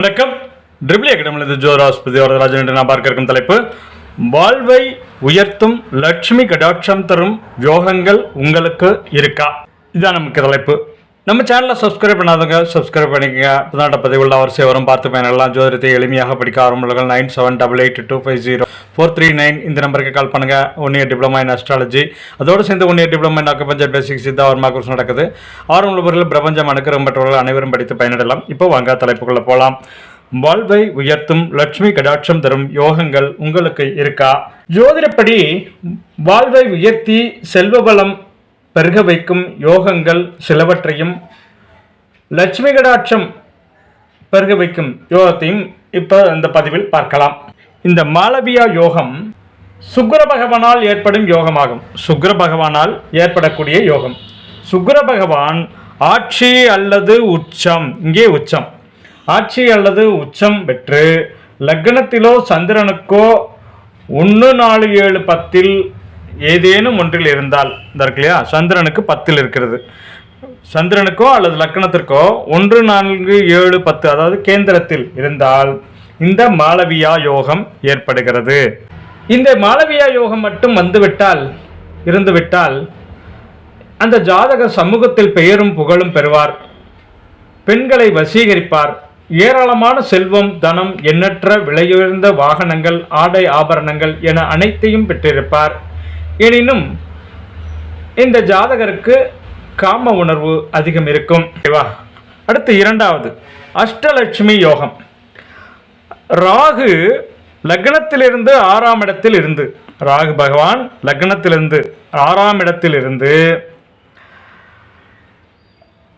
வணக்கம். ட்ரிபிள் அகாடமிலிருந்து ஜோர் ஆஸ்பதி வரதராஜன் என்று நான் பார்க்க இருக்கும் தலைப்பு. வாழ்வை உயர்த்தும் லட்சுமி கடாட்சம் தரும் யோகங்கள் உங்களுக்கு இருக்கா? இதுதான் நமக்கு தலைப்பு. நம்ம சேனலை சப்ஸ்கிரைப் பண்ணாதவங்க சப்ஸ்கிரைப் பண்ணிக்கங்க. புதாட்ட பதிவுள்ள வரிசை வரும். பார்த்து பயனெல்லாம் ஜோதிடத்தை எளிமையாக படிக்க ஆரம்பங்கள் nine seven double eight two five zero. Four three nine இந்த நம்பருக்கு கால் பண்ணுங்க. One year diploma in astrology அதோடு சேர்ந்து one year diploma in acupuncture basic Siddha Varma course நடக்குது. ஆர்வம் உள்ளவர்கள் பிரபஞ்சம் அனுக்கிறம் பெற்றவர்கள் அனைவரும் படித்து பயனிடலாம் இப்போ வாங்க தலைப்புகளை போகலாம் வாழ்வை உயர்த்தும் லட்சுமி கடாட்சம் தரும் யோகங்கள் உங்களுக்கு இருக்கா? ஜோதிடப்படி வாழ்வை உயர்த்தி செல்வ பலம் பெருக வைக்கும் யோகங்கள் சிலவற்றையும் லட்சுமி கடாட்சம் பெருக வைக்கும் யோகத்தையும் இப்போ இந்த பதிவில் பார்க்கலாம். இந்த மாலவியா யோகம் சுக்கர பகவானால் ஏற்படும் யோகமாகும். சுக்கர பகவானால் ஏற்படக்கூடிய யோகம். சுக்கர பகவான் ஆட்சி அல்லது உச்சம். இங்கே உச்சம். ஆட்சி அல்லது உச்சம் பெற்று லக்னத்திலோ சந்திரனுக்கோ ஒன்று நாலு ஏழு பத்தில் ஏதேனும் ஒன்றில் இருந்தால் இந்த இருக்கு இல்லையா? சந்திரனுக்கு பத்தில் இருக்கிறது. சந்திரனுக்கோ அல்லது லக்னத்திற்கோ ஒன்று நான்கு ஏழு பத்து அதாவது கேந்திரத்தில் இருந்தால் இந்த மாளவியா யோகம் ஏற்படுகிறது. இந்த மாளவியா யோகம் மட்டும் வந்துவிட்டால் இருந்துவிட்டால் அந்த ஜாதக சமூகத்தில் பெயரும் புகழும் பெறுவார். பெண்களை வசீகரிப்பார். ஏராளமான செல்வம் தனம் எண்ணற்ற விலையுயர்ந்த வாகனங்கள் ஆடை ஆபரணங்கள் என அனைத்தையும் பெற்றிருப்பார். எனினும் இந்த ஜாதகருக்கு காம உணர்வு அதிகம் இருக்கும். அடுத்து இரண்டாவது அஷ்டலட்சுமி யோகம். ராகு லக்னத்திலிருந்து ஆறாம் இடத்தில் இருந்து ராகு பகவான் லக்னத்திலிருந்து ஆறாம் இடத்தில் இருந்து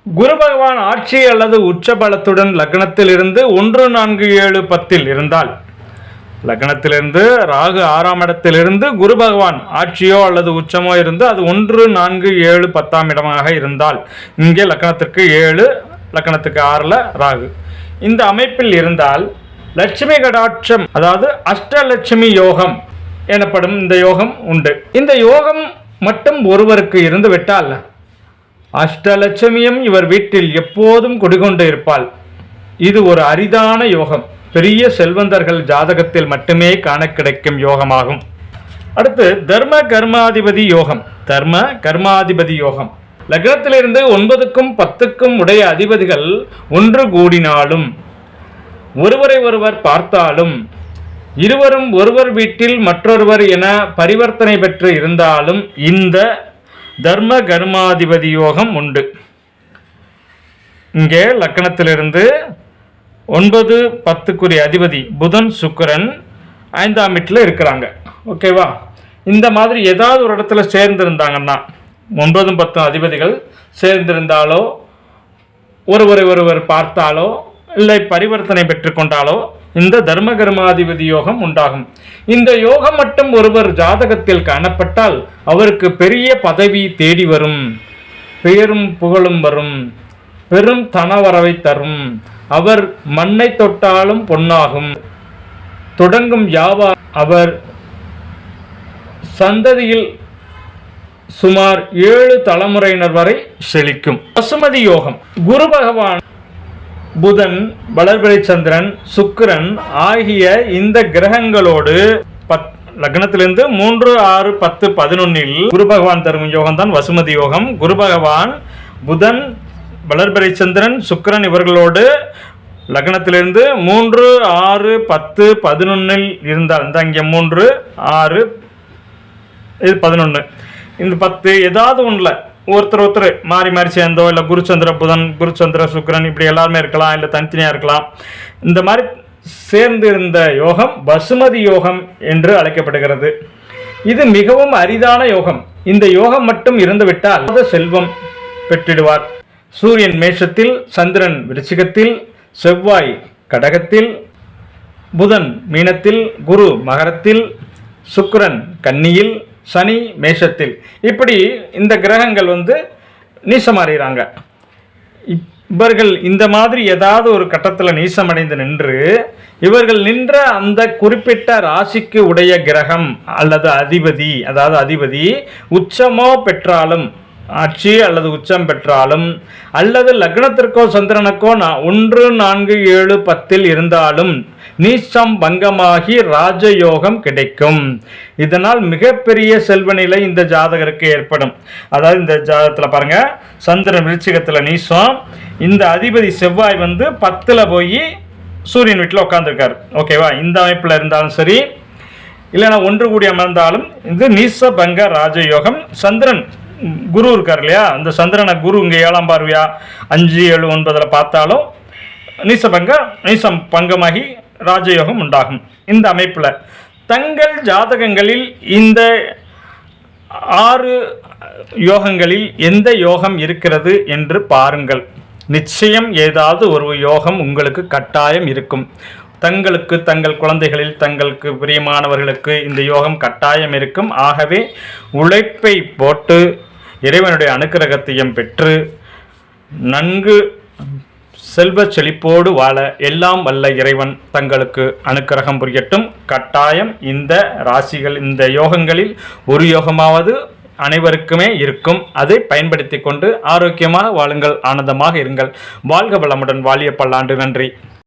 குரு பகவான் ஆட்சி அல்லது உச்ச பலத்துடன் லக்னத்தில் இருந்து ஒன்று நான்கு ஏழு பத்தில் இருந்தால் லக்னத்திலிருந்து ராகு ஆறாம் இடத்திலிருந்து குரு பகவான் ஆட்சியோ அல்லது உச்சமோ இருந்து அது ஒன்று நான்கு ஏழு பத்தாம் இடமாக இருந்தால் இங்கே லக்னத்திற்கு ஏழு லக்னத்துக்கு ஆறில் ராகு. இந்த அமைப்பில் இருந்தால் லட்சுமி கடாட்சம் அதாவது அஷ்டலட்சுமி யோகம் எனப்படும் இந்த யோகம் உண்டு. இந்த யோகம் மட்டும் ஒருவருக்கு இருந்து விட்டால் அஷ்டலட்சுமியும் இவர் வீட்டில் எப்போதும் குடிகொண்டு இருப்பாள். இது ஒரு அரிதான யோகம். பெரிய செல்வந்தர்கள் ஜாதகத்தில் மட்டுமே காண கிடைக்கும் யோகமாகும். அடுத்து தர்ம கர்மாதிபதி யோகம். தர்ம கர்மாதிபதி யோகம். லக்னத்திலிருந்து ஒன்பதுக்கும் பத்துக்கும் உடைய அதிபதிகள் ஒன்று கூடினாலும் ஒருவரை ஒருவர் பார்த்தாலும் இருவரும் ஒருவர் வீட்டில் மற்றொருவர் என பரிவர்த்தனை பெற்று இருந்தாலும் இந்த தர்ம கர்மாதிபதி யோகம் உண்டு. இங்கே லக்கணத்திலிருந்து ஒன்பது பத்துக்குரிய அதிபதி புதன் சுக்கிரன் ஐந்தாம் வீட்டில் இருக்கிறாங்க. ஓகேவா? இந்த மாதிரி ஏதாவது ஒரு இடத்துல சேர்ந்திருந்தாங்கன்னா ஒன்பதும் பத்தும் அதிபதிகள் சேர்ந்திருந்தாலோ ஒருவரை ஒருவர் பார்த்தாலோ இல்லை பரிவர்த்தனை பெற்றுக்கொண்டாலோ இந்த தர்ம கர்மாதிபதி யோகம் உண்டாகும். இந்த யோகம் மட்டும் ஒருவர் ஜாதகத்தில் காணப்பட்டால் அவருக்கு பெரிய பதவி தேடி வரும். பெயரும் புகழும் வரும். பெரும் தனவரவை தரும். அவர் மண்ணை தொட்டாலும் பொன்னாகும். தொடங்கும் யாவா அவர் சந்ததியில் சுமார் ஏழு தலைமுறையினர் வரை செழிக்கும். பசுமதி யோகம். குரு பகவான் புதன் வளர்பிறை சந்திரன் சுக்கிரன் ஆகிய இந்த கிரகங்களோடு பத் லக்னத்திலிருந்து மூன்று ஆறு பத்து பதினொன்னில் குரு பகவான் தரும் யோகம் தான் வசுமதி யோகம். குரு பகவான் புதன் வளர்பிறை சந்திரன் சுக்கிரன் இவர்களோடு லக்னத்திலிருந்து மூன்று ஆறு பத்து பதினொன்னில் இருந்தால் இந்த இங்கே மூன்று ஆறு இது பதினொன்று இந்த பத்து ஏதாவது ஒன்றில் ஒருத்தர் ஒருத்தர் மாறி மாறி சேர்ந்தோ இல்லை குருச்சந்திர புதன் குருச்சந்திர சுக்கரன் இப்படி எல்லாருமே இருக்கலாம் இல்லை தனித்தனியாக இருக்கலாம். இந்த மாதிரி சேர்ந்து இருந்த யோகம் பசுமதி யோகம் என்று அழைக்கப்படுகிறது. இது மிகவும் அரிதான யோகம். இந்த யோகம் மட்டும் இருந்துவிட்டால் செல்வம் பெற்றிடுவார். சூரியன் மேஷத்தில் சந்திரன் விருச்சிகத்தில் செவ்வாய் கடகத்தில் புதன் மீனத்தில் குரு மகரத்தில் சுக்கரன் கன்னியில் சனி மேஷத்தில். இப்படி இந்த கிரகங்கள் வந்து நீசமாறுகிறாங்க இவர்கள் இந்த மாதிரி ஏதாவது ஒரு கட்டத்தில் நீசமடைந்து நின்று இவர்கள் நின்ற அந்த குறிப்பிட்ட ராசிக்கு உடைய கிரகம் அல்லது அதிபதி அதாவது அதிபதி உச்சமோ பெற்றாலும் ஆட்சி அல்லது உச்சம் பெற்றாலும் அல்லது லக்னத்திற்கோ சந்திரனுக்கோ ஒன்று நான்கு ஏழு பத்தில் இருந்தாலும் நீச்சம் பங்கமாகி ராஜயோகம் கிடைக்கும். இதனால் மிகப்பெரிய செல்வ நிலை இந்த ஜாதகருக்கு ஏற்படும். அதாவது இந்த ஜாதகத்தில் பாருங்க சந்திரன் விருச்சிகத்தில் நீசம் இந்த அதிபதி செவ்வாய் வந்து பத்தில் போய் சூரியன் வீட்டில் உட்காந்துருக்காரு ஓகேவா இந்த அமைப்பில் இருந்தாலும் சரி இல்லைன்னா ஒன்று கூடி அமர்ந்தாலும் இது நீசபங்க ராஜயோகம். சந்திரன் குரு இருக்கார் இல்லையா? அந்த சந்திரனை குரு இங்கே ஏழாம் பார்வையா? அஞ்சு ஏழு ஒன்பதில் பார்த்தாலும் நீசபங்க நீசம் பங்கமாகி ராஜயோகம் உண்டாகும். இந்த அமைப்பில் தங்கள் ஜாதகங்களில் இந்த ஆறு யோகங்களில் எந்த யோகம் இருக்கிறது என்று பாருங்கள். நிச்சயம் ஏதாவது ஒரு யோகம் உங்களுக்கு கட்டாயம் இருக்கும். தங்களுக்கு தங்கள் குழந்தைகளில் தங்களுக்கு பிரியமானவர்களுக்கு இந்த யோகம் கட்டாயம் இருக்கும். ஆகவே உழைப்பை போட்டு இறைவனுடைய அனுக்கிரகத்தையும் பெற்று நன்கு செல்வச் செழிப்போடு வாழ எல்லாம் வல்ல இறைவன் தங்களுக்கு அனுக்கிரகம் புரியட்டும். கட்டாயம் இந்த ராசிகள் இந்த யோகங்களில் ஒரு யோகமாவது அனைவருக்குமே இருக்கும். அதை பயன்படுத்தி கொண்டு ஆரோக்கியமாக வாழுங்கள் ஆனந்தமாக இருங்கள். வாழ்க வளமுடன் வாழிய பல்லாண்டு நன்றி.